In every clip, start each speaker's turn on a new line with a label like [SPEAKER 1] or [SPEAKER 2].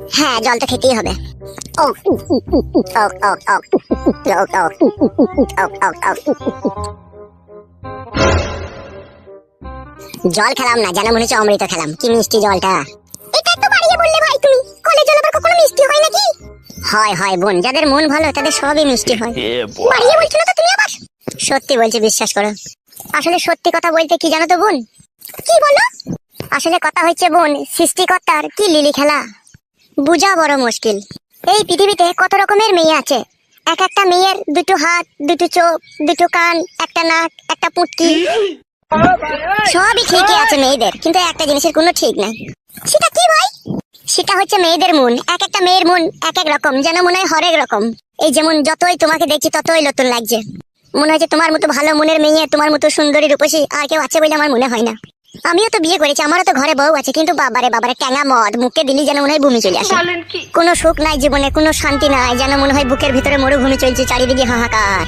[SPEAKER 1] হ্যাঁ জল তো খেতেই হবে জল খেলাম না যেন মনে হচ্ছে অমৃত খেলাম কি মিষ্টি জলটা এটা তো বাড়িয়ে বললে ভাই তুমি কলের জল আবার কখনো মিষ্টি হয় নাকি হয় হয় বোন যাদের মন ভালো তাদের সবই মিষ্টি হয় বাড়িয়ে বলছো না তো তুমি আবার সত্যি বলছি বিশ্বাস করো আসলে সত্যি কথা বলতে কি জানো তো বোন কি বলো আসলে কথা হচ্ছে বোন সৃষ্টিকর্তার কি লিলি খেলা বুঝা বড় মুশকিল। এই পৃথিবীতে কত রকমের মেয়ে আছে? এক একটা মেয়ের দুটো হাত, দুটো চোখ, দুটো কান, একটা নাক, একটা পুটকি। সবই ঠিকই আছে মেয়েদের, কিন্তু একটা জিনিসের কোনো ঠিক নাই। সেটা কি ভাই? সেটা হচ্ছে মেয়েদের মন। এক একটা মেয়ের মন এক এক রকম, যেন মনে হয় হরেক রকম। এই যেমন যতই তোমাকে দেখছি, ততই নতুন লাগছে। মনে হচ্ছে তোমার মতো ভালো মনের মেয়ে, তোমার মতো সুন্দরী রূপসী আর কেউ আছে বলে আমার মনে হয় না। আমিও তো বিয়ে করেছি আমারও তো ঘরে বউ আছে কিন্তু বাবারে বাবারে ট্যাঙা মদ মুখে দিলি যেন মনে হয় ভূমি চলে আসে। কোনো সুখ নাই জীবনে কোনো শান্তি নাই যেন মনে হয় বুকের ভিতরে মরুভূমি চলছে চারিদিকে হাহাকার।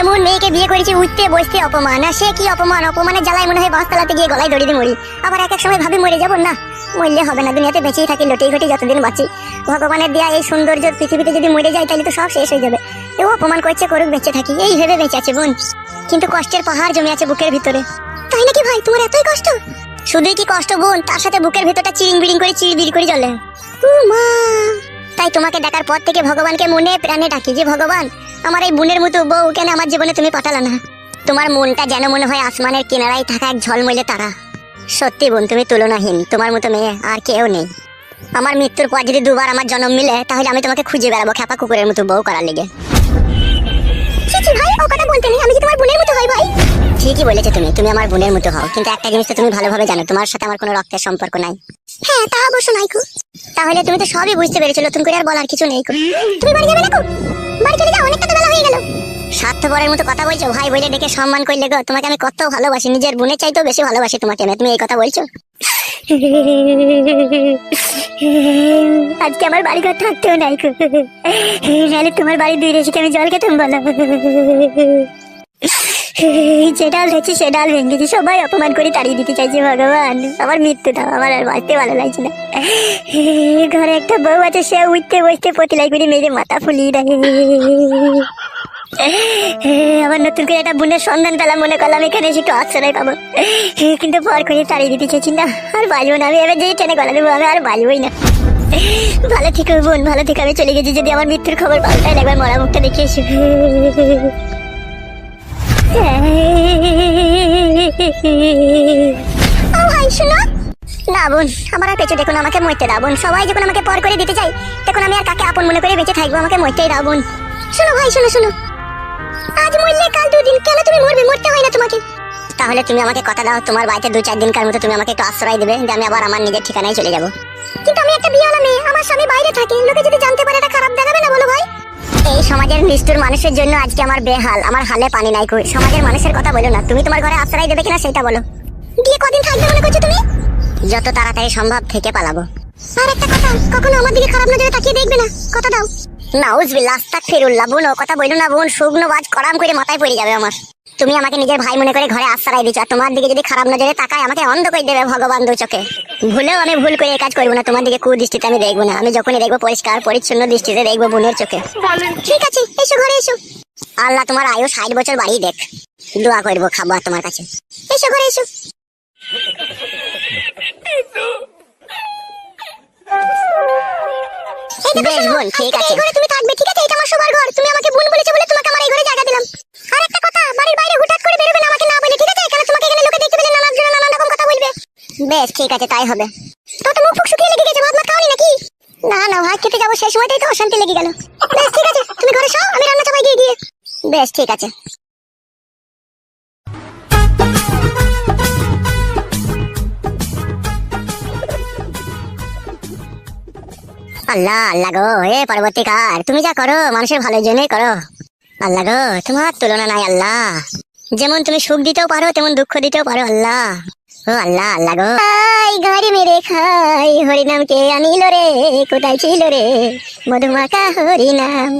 [SPEAKER 1] এমন মেয়েকে বিয়ে করেছি উঠতে বসতে অপমান আর সে কি অপমান? অপমানের জ্বালায় মনে হয় বাসতলাতে গিয়ে গলায় দড়ি দিয়ে মরি। আবার এক এক সময় ভাবি মরে যাব না। মরলে হবে না দুনিয়াতে বেঁচেই থাকি লটেই ঘটে যতদিন বাঁচি। ভগবানের দেয়া এই সৌন্দর্য পৃথিবীতে যদি মরে যায় তাহলে তো সব শেষ হয়ে যাবে। এও অপমান করছে করুক বেঁচে থাকি এই ভেবে বেঁচে আছে বোন। কিন্তু কষ্টের পাহাড় জমে আছে বুকের ভিতরে। তাই নাকি ভাই? তোমার এতই কষ্ট? শুধুই কি কষ্ট বোন? তার সাথে বুকের ভিতরটা চিরিং বিড়িং করে চিড়বিড় করে ও মা! তাই তোমাকে দেখার পর থেকে ভগবানকে মনে প্রাণে ডাকি যে, ভগবান, আমার এই বোনের মতো বউ কেন আমার জীবনে তুমি পাঠালা না। তোমার মনটা যেন মনে হয় আসমানের কিনারায় থাকা এক ঝলমলে তারা। সত্যি বোন, তুমি তুলনাহীন। তোমার মতো মেয়ে আর কেউ নেই। আমার মৃত্যুর পর যদি দুবার আমার জন্ম মিলে, তাহলে আমি তোমাকে খুঁজে বেড়াবো খ্যাপা কুকুরের মতো বউ করার লেগে। ভাই, ও কথা বলতে নেই। আমি কি তোমার বোনের মতো হই ভাই? ঠিকই বলেছ তুমি তুমি আমার বোনের মতো হও। কিন্তু একটা জিনিস তো তুমি ভালোভাবে জানো, তোমার সাথে আমার কোনো রক্তের সম্পর্ক নাই। হ্যাঁ তা অবশ্য নাই কো। তাহলে তুমি তো সবই বুঝতে পেরেছ, নতুন করে আর বলার কিছু নেই কো। তুমি বাড়ি যাবে না বাড়ি চলে যাও, অনেকটা তো বেলা হয়ে গেল। স্বার্থপরের মতো কথা বলছো, ভাই বলে ডেকে সম্মান করলে গো, তোমাকে আমি কত ভালোবাসি, নিজের বোনের চাইতেও বেশি ভালোবাসি তোমাকে, তুমি এই কথা বলছো? আজকে আমার বাড়ি ঘর থাকতেও নাই নাহলে তোমার বাড়ি দুই রেসিকে আমি জল খেতাম বলো। যে ডাল হচ্ছে সে ডাল ভেঙে দিচ্ছে সবাই অপমান করে তাড়িয়ে দিতে চাইছে ভগবান। আমার মৃত্যু দাও, আমার আর বাঁচতে ভালো লাগছে না। ঘরে একটা বউ আছে, সে উঠতে বসতে পতিলাই করে মেরে মাথা ফুলিয়ে দেয়। আবার নতুন করে একটা বোনের সন্ধান পেলাম, মনে করলাম এখানে এসে একটু আশ্রয় পাবো কিন্তু পর করে তাড়িয়ে দিতে চাইছি না। আর বাঁচবো না, আমি এবার যেই ট্রেনে গলা দেবো, আমি আর বাঁচবোই না। ভালো থেকো বোন, ভালো থেকে, আমি চলে গেছি, যদি আমার মৃত্যুর খবর তাহলে একবার মরা মুখটা দেখে এসো। না, বোন, আমার আর দেখুন আমাকে মরতে দাও, বোন। সবাই যখন আমাকে পর করে দিতে চাই তখন আমি আর কাকে আপন মনে করে বেঁচে থাকব? আমাকে মরতেই দাও, বোন। শোনো, ভাই, শোনো শোনো। আজ মরলে কাল দুদিন, কেন তুমি মরবে? মরতে হয় না তোমাকে। তাহলে তুমি আমাকে কথা দাও, তোমার বাড়িতে দু চার দিনকার মতো তুমি আমাকে একটু আশ্রয় দেবে, যে আমি আবার আমার নিজের ঠিকানায় চলে যাব। কিন্তু আমি একটা মেয়ে, আমার স্বামী বাইরে থাকে, লোকে যদি জানতে পারে, এটা খারাপ দেখাবে না, বলো ভাই। এই সমাজের নিষ্ঠুর মানুষের জন্য আজকে আমার বেহাল, আমার হালে পানি নাই কই। সমাজের মানুষের কথা বলো না, তুমি তোমার ঘরে আশ্রয় দেবে কিনা সেটা বলো। গিয়ে কদিন থাকবে মনে করছ তুমি? যত তাড়াতাড়ি সম্ভব থেকে পালাবো। আর একটা কথা, কখনো আমার দিকে খারাপ নজরে তাকিয়ে দেখবে না? কথা দাও। নাউজবিল্লাহ, আস্তাগফিরুল্লাহ বোন কথা বলো না বোন শুকনো বাজ করাম করে মাথায় পড়ে যাবে আমার। তুমি আমাকে নিজের ভাই মনে করে ঘরে আশ্রয় দিচ্ছ আর তোমার দিকে যদি খারাপ নজরে তাকায় আমাকে অন্ধ করে দেবে ভগবান দু চোখে। ভুলেও আমি ভুল করে এই কাজ করব না তোমার দিকে কুদৃষ্টিতে আমি দেখব না। আমি যখনই দেখব পরিষ্কার পরিচ্ছন্ন দৃষ্টিতে দেখব বোনের চোখে। ঠিক আছে এসো ঘরে এসো। আল্লাহ তোমার আয়ু ষাট বছর বাড়ি দেখ। দোয়া করব খাব আর তোমার কাছে। এসো ঘরে এসো। বেশ বোন ঠিক আছে। ঘরে তুমি থাকবে ঠিক আছে? এটা আমার সবার ঘর তুমি আমাকে বোন বলেছ বলে তোমাকে আমার এই ঘরে জায়গা দিলাম আর একটা কথা বাড়ির বাইরে হুটহাট করে বেরোবে না আমাকে না বলে ঠিক আছে কারণ তোমাকে এখানে লোকে দেখতে পেলে নানান জন্য নানান রকম কথা বলবে বেশ, ঠিক আছে, তাই হবে। তো তো মুখ ফুক শুকিয়ে লেগে গেছে ভাত ভাত খাওনি নাকি? না না ভাত খেতে যাব সেই সময়টাই তো অশান্তি লেগে গেল। বেশ, ঠিক আছে, তুমি ঘরে সব আমি রান্না চাপাই গিয়ে গিয়ে বেশ, ঠিক আছে। আল্লাহ আল্লাহ গো, এ পরবর্তীকার, তুমি যা করো, মানুষের ভালোর জন্যই করো। আল্লাহ গো, তোমার তুলনা নাই, আল্লাহ। যেমন তুমি সুখ দিতেও পারো, তেমন দুঃখ দিতেও পারো, আল্লাহ। আল্লাহ আল্লাহ গো। আই গাড়ি মেরে খাই, হরিনাম কে আনিল রে? কোথায় ছিল রে? মধুমাকা হরিনাম।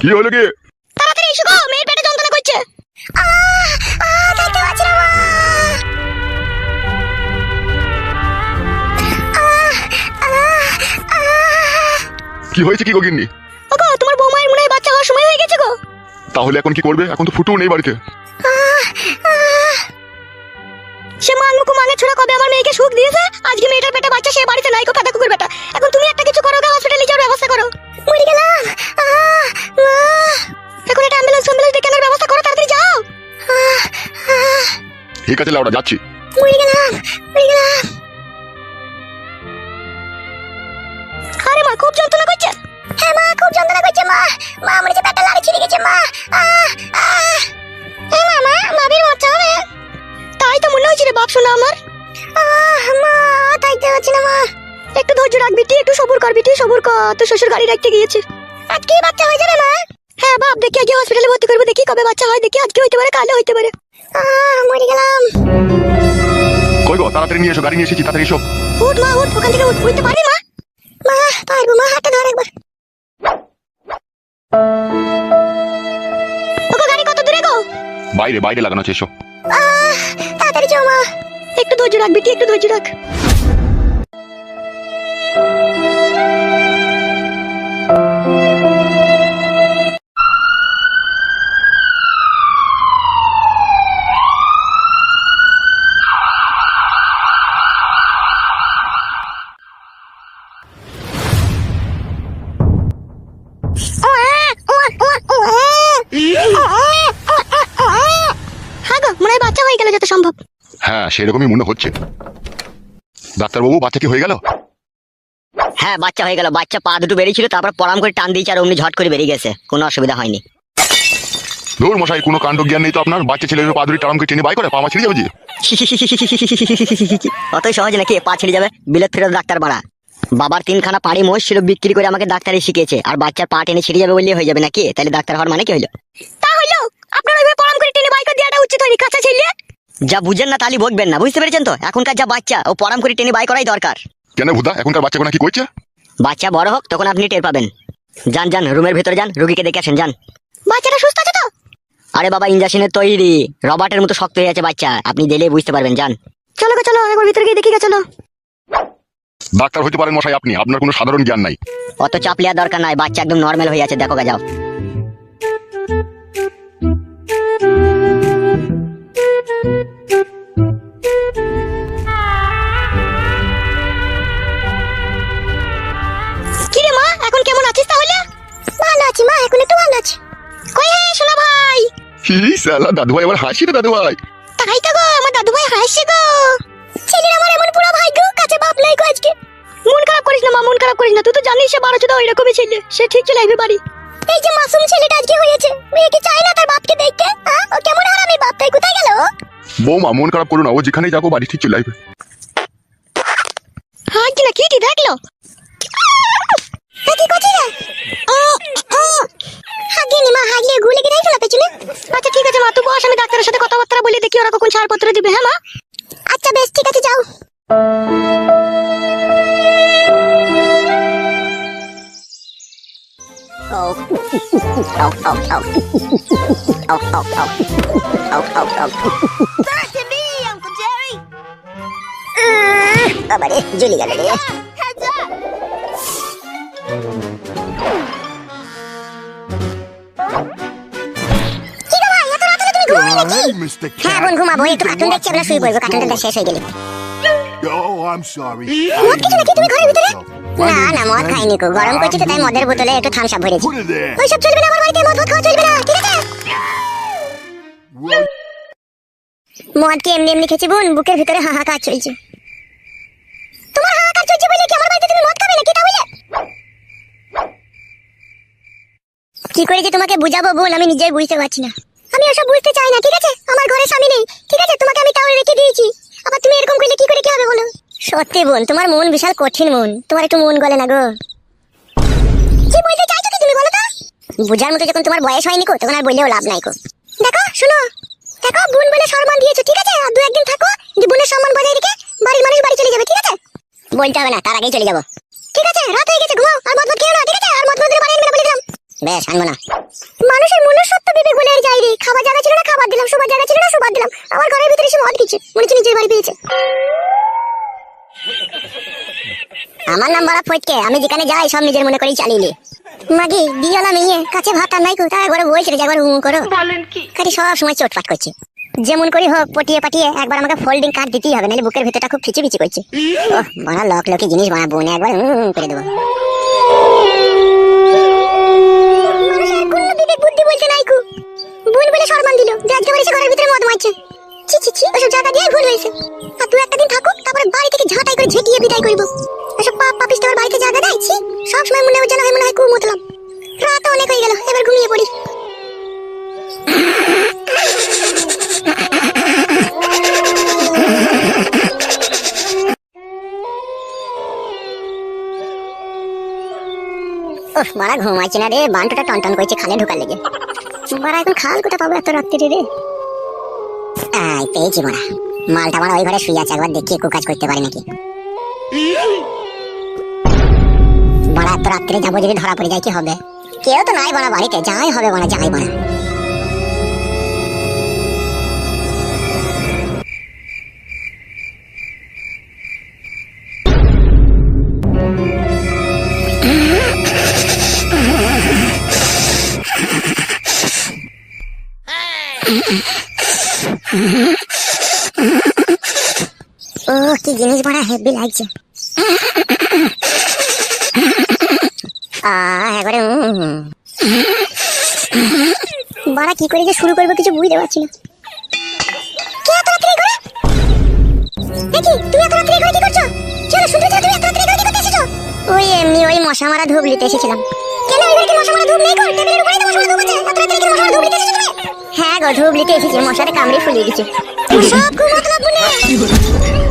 [SPEAKER 1] কি
[SPEAKER 2] হলো কি?
[SPEAKER 1] তাড়াতাড়ি এসো গো মেয়ের পেটে যন্ত্রণা করছে।
[SPEAKER 2] কি হয়েছে কি গগিন্নি
[SPEAKER 1] ওগো তোমার বৌমায়ের মনে হয় বাচ্চা হওয়ার সময় হয়ে গেছে গো।
[SPEAKER 2] তাহলে এখন কি করবে? এখন তো ফুটুও নেই বাড়িতে।
[SPEAKER 1] সে মাংমুকু মাঙে ছোড়া কবে আমার মেয়েকে সুখ দিয়েছে? আজকে মেয়েটার পেটে বাচ্চা সে বাড়িতে নাই ফাটা কুকুর বেটা। এখন তুমি একটা কিছু করো হসপিটালে যাওয়ার ব্যবস্থা করো। মরে। এখন একটা অ্যাম্বুলেন্স অ্যাম্বুলেন্স ডেকে আনার ব্যবস্থা করো তাড়াতাড়ি যাও।
[SPEAKER 2] ঠিক আছে লাউডা যাচ্ছি।
[SPEAKER 1] মরে গেলাম মরে গেলাম। আরে মা খুব যন্ত্রণা করছে। হ্যাঁ মা খুব যন্ত্রণা করছে মা। মা মনে হচ্ছে পেটটা লাড়ি ছিঁড়ে গেছে মা। আহ আহ। এ মামা মাবির বাচ্চা হবে। তাই তো মনে রে বাপ শোনা আমার। আহ মা তাই তো হচ্ছে না মা। একটু ধৈর্য রাখ বিটি একটু সবুর কর বিটি সবুর কর। তো শ্বশুর গাড়ি রাখতে গিয়েছে। আজকে বাচ্চা হয়ে যাবে মা? হ্যাঁ বাপ দেখি আগে হসপিটালে ভর্তি করব দেখি কবে বাচ্চা হয় দেখি আজকে হইতে পারে কালে হইতে পারে। আহ মরে গেলাম।
[SPEAKER 2] কই গো তাড়াতাড়ি নিয়ে এসো গাড়ি নিয়ে এসেছি তাড়াতাড়ি এসো।
[SPEAKER 1] উঠ মা উঠ ওখান থেকে উঠ উঠতে পারবি মা? মা পারব মা হাতটা ধর একবার। ওগো গাড়ি কত দূরে গো?
[SPEAKER 2] বাইরে বাইরে লাগানো আছে এসো।
[SPEAKER 1] আহ, তাড়াতাড়ি যাও মা। একটু ধৈর্য রাখ বিটি একটু ধৈর্য রাখ।
[SPEAKER 2] সেরকমই মনে হচ্ছে। ডাক্তারবাবু বাচ্চা কি হয়ে গেল?
[SPEAKER 3] হ্যাঁ বাচ্চা হয়ে গেল। বাচ্চা পা দুটো বেরিয়েছিল তারপর পরাম করে টান দিয়েছে আর অমনি ঝট করে বেরিয়ে গেছে। কোনো অসুবিধা হয়নি।
[SPEAKER 2] ধুর মশাই কোনো কাণ্ড জ্ঞান নেই তো আপনার? বাচ্চা ছেলের পাদুরি টারামকে টেনে বাই করে পামা ছিঁড়ে যাবে যে।
[SPEAKER 3] অতই সহজ নাকি পা ছিঁড়ে যাবে? বিলেত ফেরত ডাক্তার বাড়া। বাবার তিনখানা পাড়ি মোষ ছিল বিক্রি করে আমাকে ডাক্তারি শিখিয়েছে। আর বাচ্চার পা টেনে ছিঁড়ে যাবে বললেই হয়ে যাবে নাকি? তাহলে ডাক্তার হওয়ার মানে কি হলো?
[SPEAKER 1] তা হইল আপনার ওইভাবে পরাম করে টেনে বাইক দেওয়াটা উচিত হয়নি কাঁচা ছেলে?
[SPEAKER 3] যা বুঝেন না তাহলে বকবেন না বুঝতে পেরেছেন তো? এখনকার যা বাচ্চা ও পরাম করে টেনে বাই করাই দরকার।
[SPEAKER 2] কেন ভুদা? এখনকার বাচ্চা কোনা কি করছে
[SPEAKER 3] বাচ্চা বড় হোক তখন আপনি টের পাবেন। যান যান রুমের ভেতরে যান রুগীকে দেখে আসেন যান।
[SPEAKER 1] বাচ্চাটা সুস্থ আছে তো?
[SPEAKER 3] আরে বাবা ইঞ্জেকশনের তৈরি। রবার্টের মতো শক্ত হয়ে আছে বাচ্চা। আপনি দিলে বুঝতে পারবেন যান।
[SPEAKER 1] চলো গো চলো একবার ভিতরে গিয়ে দেখি গো চলো।
[SPEAKER 2] ডাক্তার হতে পারেন মশাই আপনি। আপনার কোনো সাধারণ জ্ঞান নাই।
[SPEAKER 3] অত চাপ দরকার নাই বাচ্চা একদম নর্মাল হয়ে আছে দেখো গা যাও।
[SPEAKER 2] সালা দাদু ভাই আবার হাসি রে দাদু ভাই
[SPEAKER 1] তাই তো গো আমার দাদু ভাই হাসছে গো। ছেলের আমার এমন পুরো ভাই গো কাছে বাপ নাই গো আজকে। মন খারাপ করিস না মা মন খারাপ করিস না। তুই তো জানিস সে বারো চোদ্দ ওই রকমই ছেলে সে ঠিক চলে আসবে বাড়ি। এই যে মাসুম ছেলেটা আজকে হয়েছে মেয়ে কি চায় না তার বাপকে দেখতে? হ্যাঁ? ও কেমন হারামি বাপ তাই কোথায় গেল? ও?
[SPEAKER 2] বৌমা মন খারাপ করো না ও যেখানেই যাব বাড়ি ঠিক চলে আসবে।
[SPEAKER 1] হ্যাঁ কি না কি কি দেখল? কি করছিস হাগিনি মা হাগিয়ে গুলে কি না পেছনে। আচ্ছা ঠিক দেখি ওরা কখন ছাড়পত্র দিবে হ্যাঁ মা? আচ্ছা বেশ ঠিক আছে যাও। আবার জ্বলি গেল রে। হ্যাঁ বোন ঘুমাবো একটু কার্টুন দেখছি আমরা শুয়ে পড়ব কার্টুনটা শেষ হয়ে গেলে।
[SPEAKER 4] Oh, I'm sorry.
[SPEAKER 1] মদ খেয়েছো নাকি তুমি ঘরের ভিতরে? না না মদ খাইনি কো গরম করছি তো তাই মদের বোতলে একটু থামস আপ ভরেছি।
[SPEAKER 4] Put it there.
[SPEAKER 1] ওইসব চলবে না আমার বাড়িতে মদ ফদ খাওয়া চলবে না ঠিক আছে?
[SPEAKER 4] Well,
[SPEAKER 1] মদ কি এমনি এমনি খেয়েছি বোন? বুকের ভিতরে হাহাকার চলছে। তোমার হাহাকার চলছে বলে কি আমার বাড়িতে তুমি মদ খাবে নাকি তাহলে কি করে যে তোমাকে বুঝাবো বোন? আমি নিজেই বুঝতে পারছি না। আমি ওসব বুঝতে চাই না ঠিক আছে? আমার ঘরে স্বামী নেই ঠিক আছে? তোমাকে আমি তাও রেখে দিয়েছি। আবার তুমি এরকম করলে কি করে কি হবে বলো? সত্যি বোন তোমার মন বিশাল কঠিন মন। তোমার একটু মন গলে না গো। কি বলতে চাইছো তুমি বলো তো? বুঝার মতো যখন তোমার বয়স হয়নি কো তখন আর বললেও লাভ নাই কো দেখো শুনো। দেখো বোন বলে সম্মান দিয়েছ ঠিক আছে? আর দু একদিন থাকো যে বোনের সম্মান বজায় রেখে বাড়ির মানুষ বাড়ি চলে যাবে ঠিক আছে? বলতে হবে না তার আগেই চলে যাব। ঠিক আছে রাত হয়ে গেছে ঘুমাও আর মদ মদ খেও না ঠিক আছে? আর মদ মদ বাড়ি আনবে না বলে দিলাম। বেশ আনব না। মানুষের মনুষ্যত্ব বিবেক বলে আর যাই রে খাবার জায়গা ছিল না খাবার দিলাম শোবার জায়গা ছিল না শোবার দিলাম। আমার ঘরের ভিতরে সে মদ খেয়েছে। মনে হচ্ছে নিজের বাড়ি পেয়েছে। আমার নাম বলা ফটকে। আমি যেখানে যাই সব নিজের মনে করেই চালিয়ে নি। মাগি দিয়ালা মেয়ে কাছে ভাত আর নাই কো। তাই একবার বলছিল যে একবার হুম করো।
[SPEAKER 5] বলেন কি?
[SPEAKER 1] খালি সব সময় চোটপাট করছে। যেমন করি হোক পটিয়ে পাটিয়ে একবার আমাকে ফোল্ডিং কার্ড দিতেই হবে নাহলে বুকের ভিতরটা খুব খিচি খিচি করছে। ওহ বড় লক লকি জিনিস বানাবো না একবার হুম হুম করে দেবো। বিবেক বুদ্ধি বলতে নাইকু ভুল বলে সম্মান দিল। যে আজকে এসে ঘরের ভিতরে মদ মারছে। ছি ছি ছি, ওসব জায়গা দিয়ে ভুল হয়েছে। আর তুই একটা দিন থাকুক, তারপরে বাড়ি থেকে ঝাঁটাই করে ঝেঁটিয়ে বিদায় করব। মারা ঘুমাইছি না রে, বান্টুটা টনটন করছে খালে ঢুকার লেগে। মারা এখন খাল কোথা পাবো এত রাত্রি রে? আই পেয়েছি মারা। মালটা মারা ওই ঘরে শুয়ে আছে, একবার দেখি কাজ করতে পারি নাকি? মারা, এত রাত্রে যাব যদি ধরা পড়ে যায়, কি হবে? কেউ তো নাই বানা বাড়িতে, যাই হবে বানা যাই বানা ও কি জিনিস বড় হেভি লাগছে। কি করে যে শুরু করব কিছু বুঝতে পারছি না। ওই এমনি ওই মশা মারা ধূপ নিতে এসেছিলাম। কেন মশা মারা নেই কর টেবিলের উপরে তো মশা মারা আছে। রাত্রে কি মশা মারা এসেছ তুমি? হ্যাঁ গো ধূপ নিতে এসেছি মশারে কামড়ে ফুলিয়ে দিচ্ছে সব খুব মতলব বলে